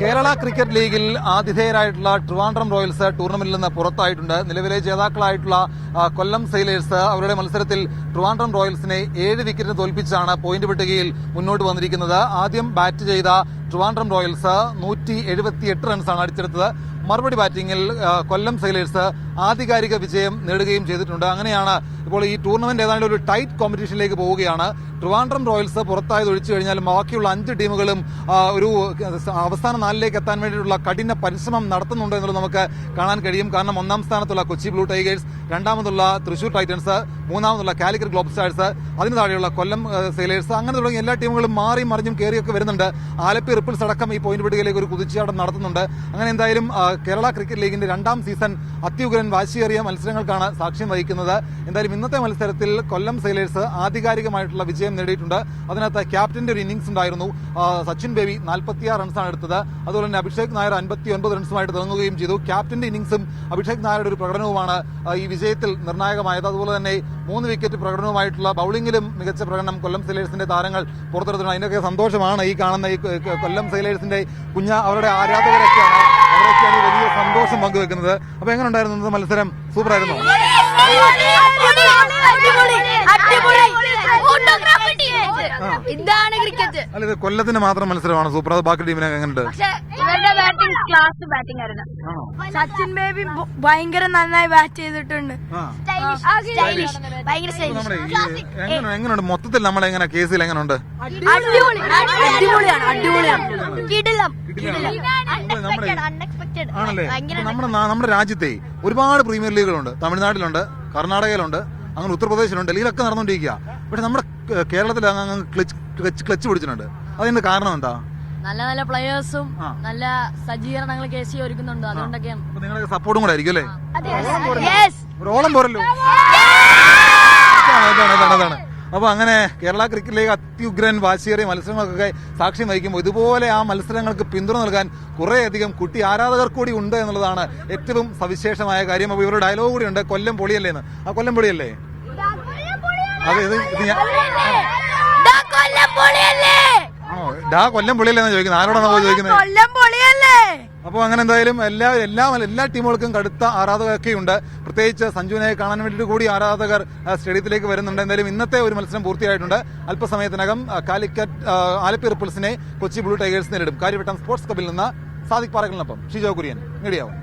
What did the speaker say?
Kerala cricket ലീഗിൽ ആതിഥേയരായിട്ടുള്ള Trivandrum Royals ടൂർണമെന്റിൽ നിന്ന് പുറത്തായിട്ടുണ്ട്. നിലവിലെ ജേതാക്കളായിട്ടുള്ള കൊല്ലം സെയിലേഴ്സ് അവരുടെ മത്സരത്തിൽ ട്രിവാൻഡ്രം റോയൽസിനെ ഏഴ് വിക്കറ്റിന് തോൽപ്പിച്ചാണ് പോയിന്റ് പട്ടികയിൽ മുന്നോട്ട് വന്നിരിക്കുന്നത്. ആദ്യം ബാറ്റ് ചെയ്ത ട്രിവാൻഡ്രം റോയൽസ് നൂറ്റി എഴുപത്തിയെട്ട് റൺസാണ് അടിച്ചെടുത്തത്. മറുപടി ബാറ്റിംഗിൽ കൊല്ലം സെയിലേഴ്സ് ആധികാരിക വിജയം നേടുകയും ചെയ്തിട്ടുണ്ട്. അങ്ങനെയാണ് ഇപ്പോൾ ഈ ടൂർണമെന്റ് ഏതാണ്ട് ഒരു ടൈറ്റ് കോമ്പറ്റീഷനിലേക്ക് പോവുകയാണ്. ട്രിവാൻഡ്രം റോയൽസ് പുറത്തായത് ഒഴിച്ചു കഴിഞ്ഞാൽ ബാക്കിയുള്ള അഞ്ച് ടീമുകളും ഒരു അവസാന നാലിലേക്ക് എത്താൻ വേണ്ടിയിട്ടുള്ള കഠിന പരിശ്രമം നടത്തുന്നുണ്ട് എന്നുള്ളത് നമുക്ക് കാണാൻ കഴിയും. കാരണം ഒന്നാം സ്ഥാനത്തുള്ള കൊച്ചി ബ്ലൂ ടൈഗേഴ്സ് രണ്ടാമതുള്ള തൃശൂർ ടൈറ്റൻസ് മൂന്നാമതുള്ള കാലിക്കറ്റ് ഗ്ലോബ് സ്റ്റാർസ് അതിന് താഴെയുള്ള കൊല്ലം സെയിലേഴ്സ് അങ്ങനെ തുടങ്ങി എല്ലാ ടീമുകളും മാറി മറിഞ്ഞും കയറിയൊക്കെ വരുന്നുണ്ട്. ആലപ്പി റിപ്പിൾസ് അടക്കം ഈ പോയിന്റ് പട്ടികയിലേക്ക് ഒരു കുതിച്ചുചാട്ടം നടത്തുന്നുണ്ട്. അങ്ങനെ എന്തായാലും കേരള ക്രിക്കറ്റ് ലീഗിന്റെ രണ്ടാം സീസൺ അത്യുഗ്രൻ വാശിയേറിയ മത്സരങ്ങൾക്കാണ് സാക്ഷ്യം വഹിക്കുന്നത്. എന്തായാലും ഇന്നത്തെ മത്സരത്തിൽ കൊല്ലം സെയിലേഴ്സ് ആധികാരികമായിട്ടുള്ള വിജയം നേടിയിട്ടുണ്ട്. അതിനകത്ത് ക്യാപ്റ്റന്റെ ഒരു ഇന്നിംഗ്സ് ഉണ്ടായിരുന്നു. സച്ചിൻ ബേബി നാൽപ്പത്തിയാറ് റൺസാണ് എടുത്തത്. അതുപോലെ തന്നെ അഭിഷേക് നായർ അൻപത്തി ഒൻപത് റൺസുമായിട്ട് തുടങ്ങുകയും ചെയ്തു. ക്യാപ്റ്റന്റെ ഇന്നിംഗ്സും അഭിഷേക് നായരുടെ ഒരു പ്രകടനവുമാണ് ഈ വിജയത്തിൽ നിർണായകമായത്. അതുപോലെ തന്നെ മൂന്ന് വിക്കറ്റ് പ്രകടനവുമായിട്ടുള്ള ബൌളിംഗിലും മികച്ച പ്രകടനം കൊല്ലം സെയിലേഴ്സിന്റെ താരങ്ങൾ പുറത്തെടുത്തിട്ടുണ്ട്. അതിനൊക്കെ സന്തോഷമാണ് ഈ കാണുന്ന ഈ കൊല്ലം സെയിലേഴ്സിന്റെ കുഞ്ഞ അവരുടെ ആരാധകരൊക്കെയാണ് അവരൊക്കെയാണ് വലിയ സന്തോഷം പങ്കുവെക്കുന്നത്. അപ്പൊ എങ്ങനെ ഉണ്ടായിരുന്നു മത്സരം? സൂപ്പർ ആയിരുന്നു ഇതാണ് ക്രിക്കറ്റ്. അല്ല ഇത് കൊല്ലത്തിന് മാത്രം മത്സരമാണ്? സൂപ്പർ. അത് ബാക്കി ടീമിനെ എങ്ങനെയുണ്ട്? പക്ഷെ ഇവരുടെ ബാറ്റിംഗ് ക്ലാസ് ബാറ്റിംഗ് ആയിരുന്നു. സച്ചിൻ ബേബി ഭ- ഭയങ്കര നന്നായി ബാറ്റ് ചെയ്തിട്ടുണ്ട്. സ്റ്റൈലിഷ് ഭയങ്കര നമ്മുടെ ഈ എങ്ങനെ എങ്ങനെയുണ്ട്? മൊത്തത്തിൽ നമ്മളെ എങ്ങനെ കേസിൽ എങ്ങനെയുണ്ട്? അടിപൊളി അടിപൊളിയാണ് അടിപൊളിയാണ്. കിടിലം നമ്മുടെ അൺഎക്സ്പെക്ടഡ് ആണല്ലേ? അപ്പൊ നമ്മുടെ നാ- നമ്മുടെ രാജ്യത്തെ ഒരുപാട് പ്രീമിയർ ലീഗുകളുണ്ട്. തമിഴ്നാട്ടിലുണ്ട് കർണാടകയിലുണ്ട് അങ്ങനെ ഉത്തർപ്രദേശിലുണ്ട്. ഡൽഹിയിലൊക്കെ നടന്നുകൊണ്ടിരിക്കുക പക്ഷെ നമ്മുടെ കേരളത്തിൽ അങ്ങ് ക്ലച്ച് ക്ലച്ച് ക്ലച്ച് പിടിച്ചിട്ടുണ്ട്. അതിന്റെ കാരണം എന്താ? നല്ല നല്ല പ്ലെയേഴ്സും നല്ല സജ്ജീകരണങ്ങൾ കെ സി ഒരുക്കുന്നുണ്ട്. അതുകൊണ്ടൊക്കെയാണ് നിങ്ങളുടെ സപ്പോർട്ടും കൂടെ ആയിരിക്കും അല്ലേ? ഓളം പോരല്ലോ. അതാണ്, അതാണ് അതാണ് അതാണ് അപ്പൊ അങ്ങനെ കേരള ക്രിക്കറ്റ് ലീഗ് അത്യുഗ്രൻ വാശിയേറിയ മത്സരങ്ങൾക്കൊക്കെ സാക്ഷ്യം വഹിക്കുമ്പോൾ ഇതുപോലെ ആ മത്സരങ്ങൾക്ക് പിന്തുണ നൽകാൻ കുറേയധികം കുട്ടി ആരാധകർ കൂടി ഉണ്ട് എന്നുള്ളതാണ് ഏറ്റവും സവിശേഷമായ കാര്യം. അപ്പൊ ഇവരുടെ ഡയലോഗ് കൂടി ഉണ്ട്. കൊല്ലം പൊളിയല്ലേ എന്ന് ആ കൊല്ലം പൊളിയല്ലേ? അതെ ഇത് ഇത് ഞാൻ കൊല്ലം പൊളിയല്ലേ? ആണോ? ഡാ കൊല്ലം പൊളിയല്ലേ ചോദിക്കുന്നത്. ആരോടാണോ പോയി ചോദിക്കുന്നത്? കൊല്ലം പൊളിയല്ലേ? അപ്പോൾ അങ്ങനെ എന്തായാലും എല്ലാ എല്ലാ എല്ലാ ടീമുകൾക്കും കടുത്ത ആരാധകരൊക്കെ ഉണ്ട് പ്രത്യേകിച്ച് സഞ്ജുവിനെ കാണാൻ വേണ്ടിയിട്ട് കൂടി ആരാധകർ സ്റ്റേഡിയത്തിലേക്ക് വരുന്നുണ്ട്. എന്തായാലും ഇന്നത്തെ ഒരു മത്സരം പൂർത്തിയായിട്ടുണ്ട്. അല്പസമയത്തിനകം കാലിക്കറ്റ് ആലപ്പി റിപ്പിൾസിനെ കൊച്ചി ബ്ലൂ ടൈഗേഴ്സ് നേരിടും. കാര്യവട്ടം സ്പോർട്സ് ക്ലബിൽ നിന്ന് സാദിഖ് പാറകളിനൊപ്പം ഷിജോ കുര്യൻ മീഡിയാവും